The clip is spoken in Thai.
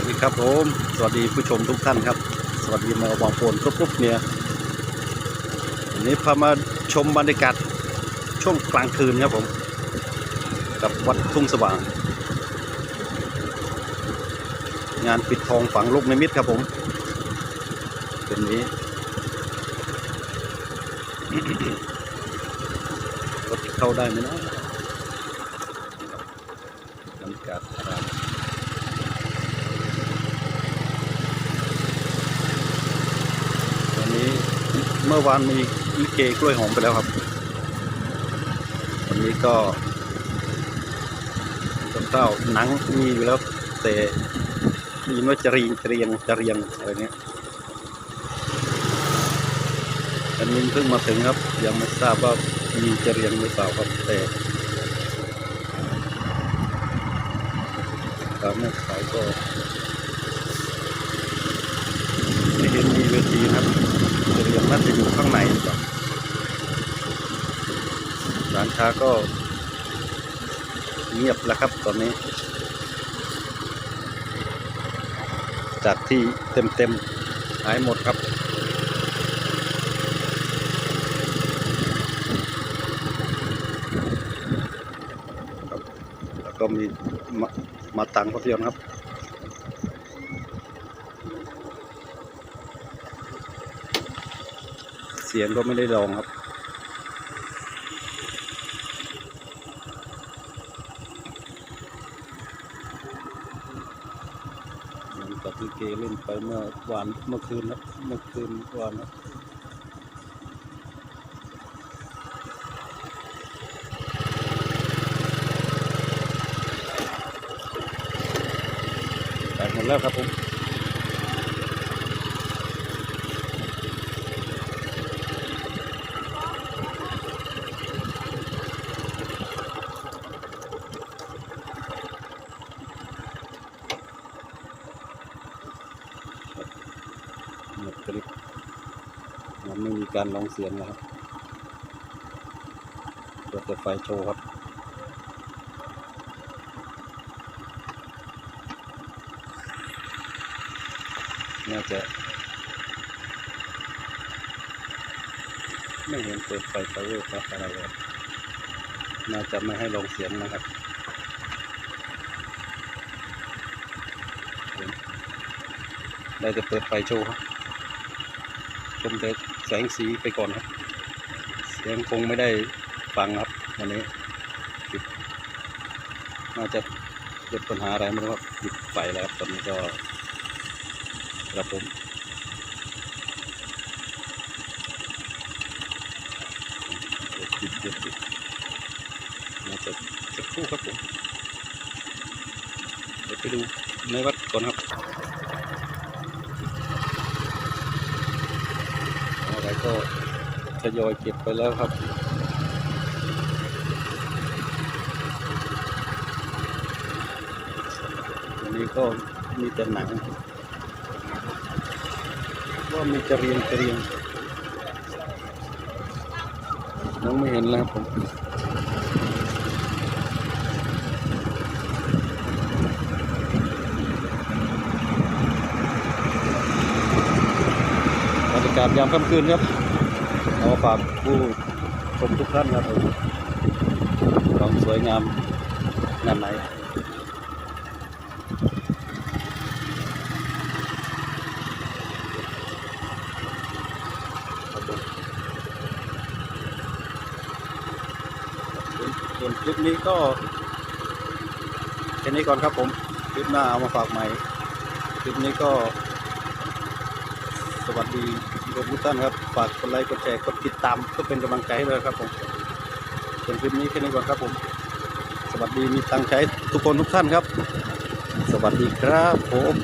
วัสดีครับผม สวัสดีผู้ชมทุกท่านครับ สวัสดีมอบางโปนทุกๆเนี่ยวันนี้พามาชมบรรยากาศช่วงกลางคืนครับผม กับวัดทุ่งสว่าง งานปิดทองฝังลูกในมิตรครับผมคืนนี้รถเข้าได้ไหมนะบรรยากาศอาราม วันนี้ เมื่อวานมีลิเกกล้วยหอมไปแล้วครับ วันนี้ก็กับข้าวหนังมีอยู่แล้วแต่ได้ยินว่าจะเรียงจะเรียงจะเรียงอะไรเนี้ยอันนี้เพิ่งมาถึงครับ ยังไม่ทราบว่ามีจะเรียงหรือเปล่าครับแต่ตามแม่ขายก็ ไม่เห็นมีเวทีนะครับจะเรียงน่าจะอยู่ข้างในหรือเปล่า ร้านค้าก็เงียบแล้วครับตอนนี้ จากที่เต็มเต็มๆหายหมดครับแล้วก็มีมามาตังภาพยนตร์ครับ เสียงก็ไม่ได้ลองครับ เหมือน กับลิเกเล่นไปเมื่อวานเมื่อคืนนะเมื่อคืนวานนะไปหมดแล้วครับผมหมดกริบ มันไม่มีการลองเสียงนะครับเปิดแต่ไฟโชว์ครับน่าจะไม่เห็นเปิดไฟเ o เวอร์ครับอะไรเลยน่าจะไม่ให้ลองเสียงนะครับได้แต่เปิดไฟโชว์ครับ ชมแต่แสงสีไปก่อนครับ เสียงคงไม่ได้ฟังครับวันนี้ปิดน่าจะเกิดปัญหาอะไรไม่รู้ครับปิดไฟแล้วครับตอนนี้ก็ครับผมเดี๋ยวปิดปิดน่าจะสักครู่ครับผมเดี๋ยวไปดูในวัดก่อนครับ อะไร ก็ทยอยเก็บไปแล้วครับอันนี้ก็มีแต่หนังว่ามีจะเรียงจะเรียงน้องไม่เห็นแล้วครับผมบรรยากาศยามค่ำคืนครับเอามาฝากผู้ชมทุกท่านครับผมความสวยงามงานไหนผมส่วนคลิปนี้ก็แค่นี้ก่อนครับผม คลิปหน้าเอามาฝากใหม่ คลิปนี้ก็สวัสดี ทุกท่านครับ ฝากกดไลค์ กดแชร์ กดติดตามเพื่อเป็นกำลังใจให้เลยครับผมส่วนคลิปนี้แค่นี้ก่อนครับผม สวัสดีมีตังใช้ทุกคนทุกท่านครับ สวัสดีครับผม